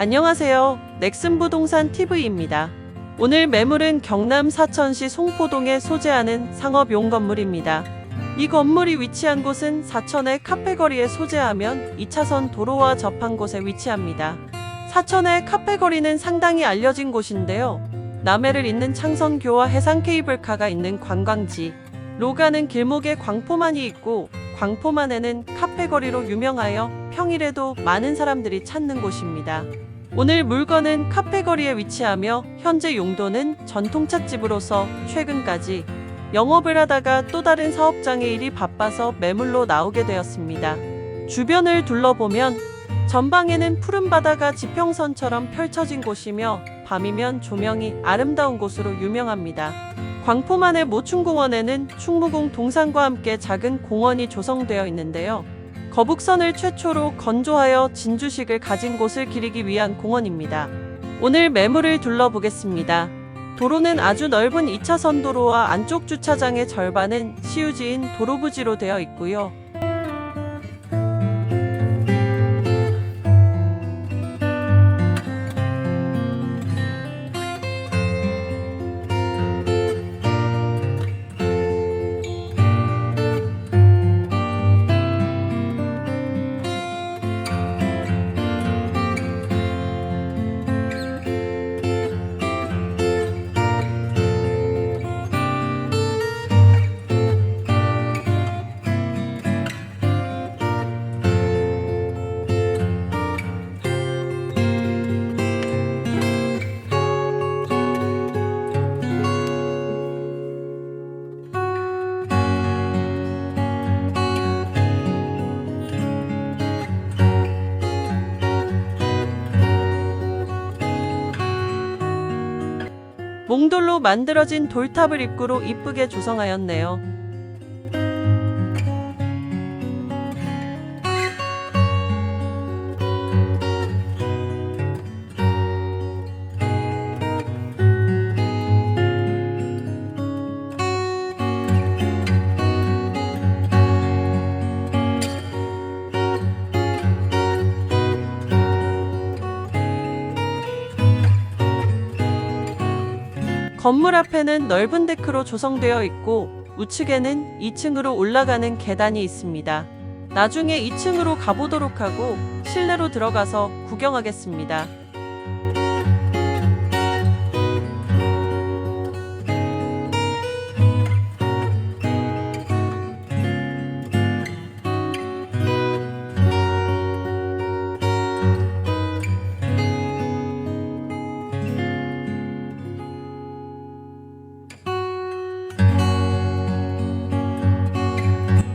안녕하세요. 넥슨 부동산 TV입니다. 오늘 매물은 경남 사천시 송포동에 소재하는 상업용 건물입니다. 이 건물이 위치한 곳은 사천의 카페거리에 소재하면 2차선 도로와 접한 곳에 위치합니다. 사천의 카페거리는 상당히 알려진 곳인데요. 남해를 잇는 창선교와 해상 케이블카가 있는 관광지. 로가는 길목에 광포만이 있고 광포만에는 카페거리로 유명하여 평일에도 많은 사람들이 찾는 곳입니다. 오늘 물건은 카페거리에 위치하며 현재 용도는 전통찻집으로서 최근까지 영업을 하다가 또 다른 사업장의 일이 바빠서 매물로 나오게 되었습니다. 주변을 둘러보면 전방에는 푸른 바다가 지평선처럼 펼쳐진 곳이며 밤이면 조명이 아름다운 곳으로 유명합니다. 광포만의 모충공원에는 충무공 동산과 함께 작은 공원이 조성되어 있는데요. 거북선을 최초로 건조하여 진주식을 가진 곳을 기리기 위한 공원입니다. 오늘 매물을 둘러보겠습니다. 도로는 아주 넓은 2차선 도로와 안쪽 주차장의 절반은 시유지인 도로 부지로 되어 있고요. 만들어진 돌탑을 입구로 이쁘게 조성하였네요. 건물 앞에는 넓은 데크로 조성되어 있고 우측에는 2층으로 올라가는 계단이 있습니다. 나중에 2층으로 가보도록 하고 실내로 들어가서 구경하겠습니다.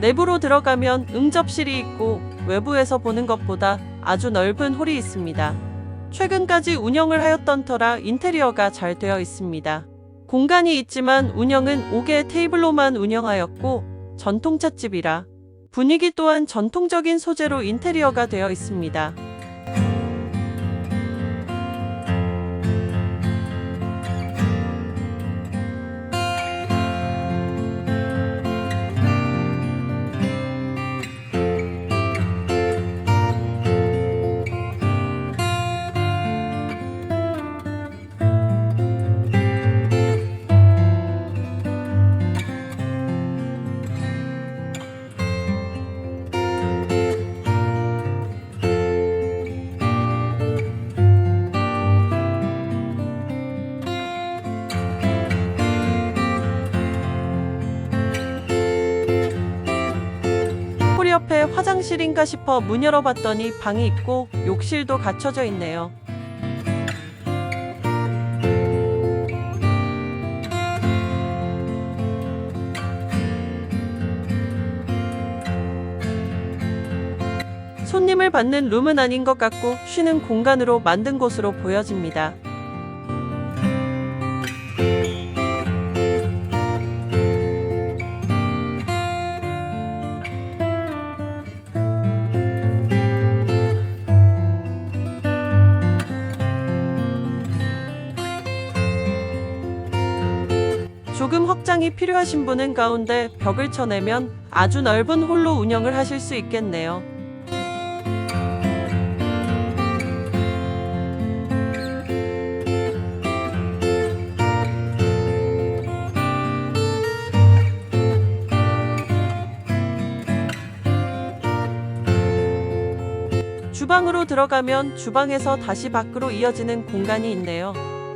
내부로 들어가면 응접실이 있고 외부에서 보는 것보다 아주 넓은 홀이 있습니다. 최근까지 운영을 하였던 터라 인테리어가 잘 되어 있습니다. 공간이 있지만 운영은 5개의 테이블로만 운영하였고 전통찻집이라 분위기 또한 전통적인 소재로 인테리어가 되어 있습니다. 화장실인가 싶어 문 열어봤더니 방이 있고 욕실도 갖춰져 있네요. 손님을 받는 룸은 아닌 것 같고 쉬는 공간으로 만든 곳으로 보여집니다. 조금 확장이 필요하신 분은 가운데 벽을 쳐내면 아주 넓은 홀로 운영을 하실 수 있겠네요. 주방으로 들어가면 주방에서 다시 밖으로 이어지는 공간이 있네요.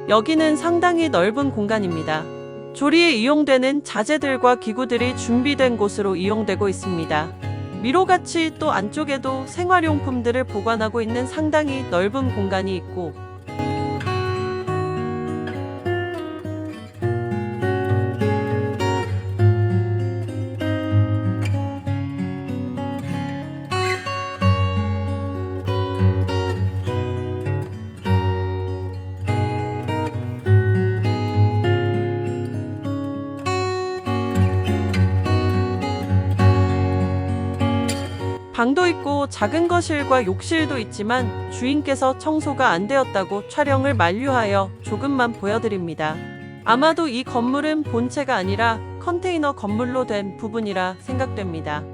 여기는 상당히 넓은 공간입니다. 조리에 이용되는 자재들과 기구들이 준비된 곳으로 이용되고 있습니다. 미로같이 또 안쪽에도 생활용품들을 보관하고 있는 상당히 넓은 공간이 있고 방도 있고 작은 거실과 욕실도 있지만 주인께서 청소가 안 되었다고 촬영을 만류하여 조금만 보여드립니다. 아마도 이 건물은 본체가 아니라 컨테이너 건물로 된 부분이라 생각됩니다.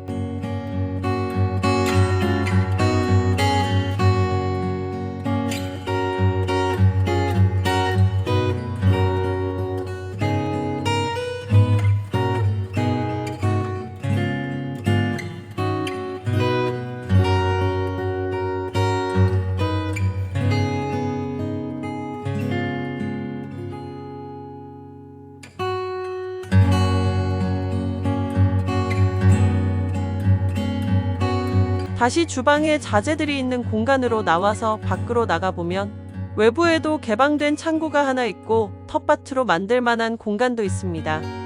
다시 주방에 자재들이 있는 공간으로 나와서 밖으로 나가보면 외부에도 개방된 창고가 하나 있고 텃밭으로 만들 만한 공간도 있습니다.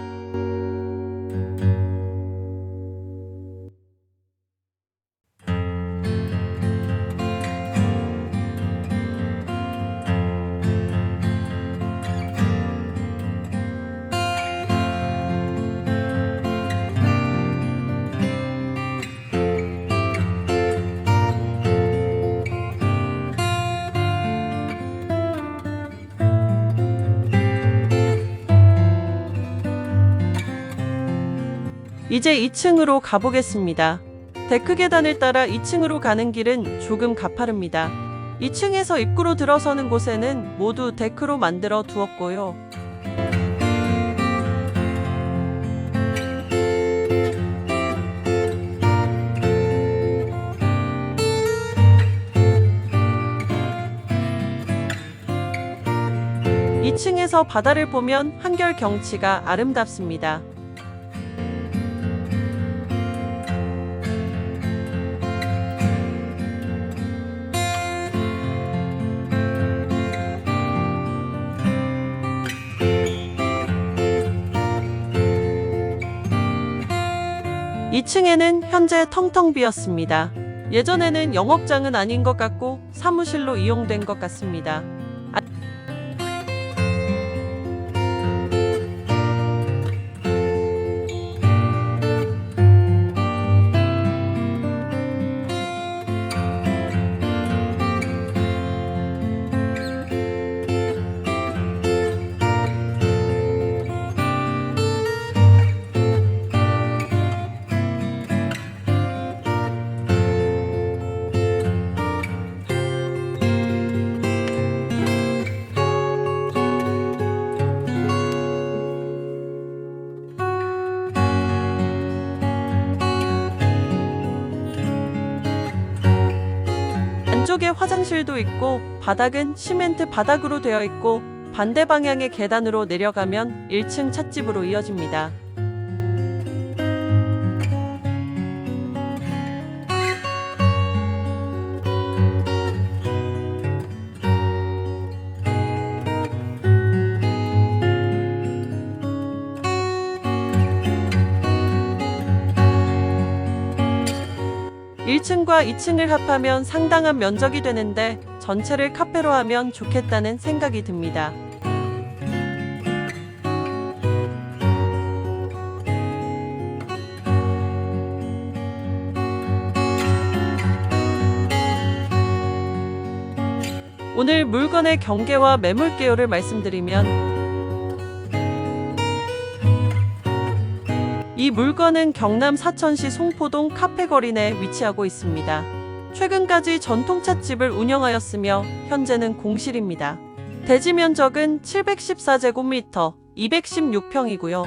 이제 2층으로 가보겠습니다. 데크 계단을 따라 2층으로 가는 길은 조금 가파릅니다. 2층에서 입구로 들어서는 곳에는 모두 데크로 만들어 두었고요. 이층에서 바다를 보면 한결 경치가 아름답습니다. 이층에는 현재 텅텅 비었습니다. 예전에는 영업장은 아닌 것 같고 사무실로 이용된 것 같습니다. 안쪽에 화장실도 있고 바닥은 시멘트 바닥으로 되어 있고 반대 방향의 계단으로 내려가면 1층 찻집으로 이어집니다. 일층과 2층을 합하면 상당한 면적이 되는데 전체를 카페로 하면 좋겠다는 생각이 듭니다. 오늘 물건의 경계와 매물 개요를 말씀드리면 이 물건은 경남 사천시 송포동 카페거리 내 위치하고 있습니다. 최근까지 전통찻집을 운영하였으며 현재는 공실입니다. 대지 면적은 714제곱미터 216평이고요.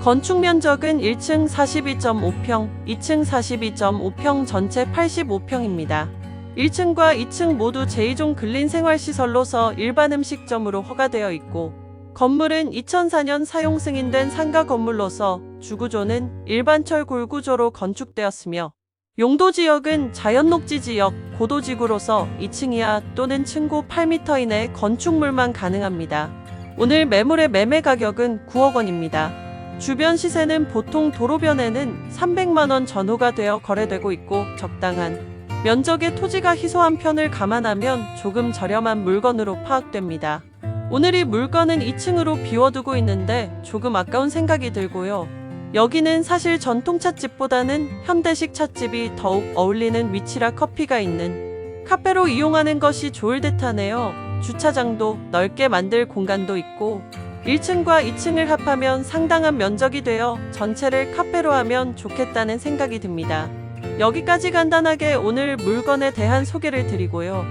건축 면적은 1층 42.5평, 2층 42.5평 전체 85평입니다. 1층과 2층 모두 제2종 근린생활시설로서 일반 음식점으로 허가되어 있고 건물은 2004년 사용 승인된 상가 건물로서 주구조는 일반철 굴구조로 건축되었으며 용도 지역은 자연 녹지 지역, 고도 지구로서 2층 이하 또는 층고 8m 이내 건축물만 가능합니다. 오늘 매물의 매매 가격은 9억 원입니다. 주변 시세는 보통 도로변에는 300만 원 전후가 되어 거래되고 있고 적당한 면적의 토지가 희소한 편을 감안하면 조금 저렴한 물건으로 파악됩니다. 오늘 이 물건은 2층으로 비워두고 있는데 조금 아까운 생각이 들고요. 여기는 사실 전통 찻집보다는 현대식 찻집이 더욱 어울리는 위치라 커피가 있는 카페로 이용하는 것이 좋을 듯 하네요. 주차장도 넓게 만들 공간도 있고 1층과 2층을 합하면 상당한 면적이 되어 전체를 카페로 하면 좋겠다는 생각이 듭니다. 여기까지 간단하게 오늘 물건에 대한 소개를 드리고요.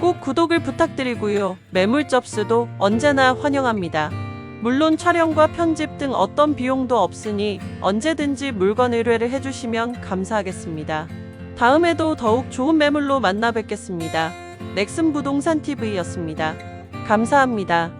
꼭 구독을 부탁드리고요. 매물 접수도 언제나 환영합니다. 물론 촬영과 편집 등 어떤 비용도 없으니 언제든지 물건 의뢰를 해주시면 감사하겠습니다. 다음에도 더욱 좋은 매물로 만나 뵙겠습니다. 넥슨 부동산 TV였습니다. 감사합니다.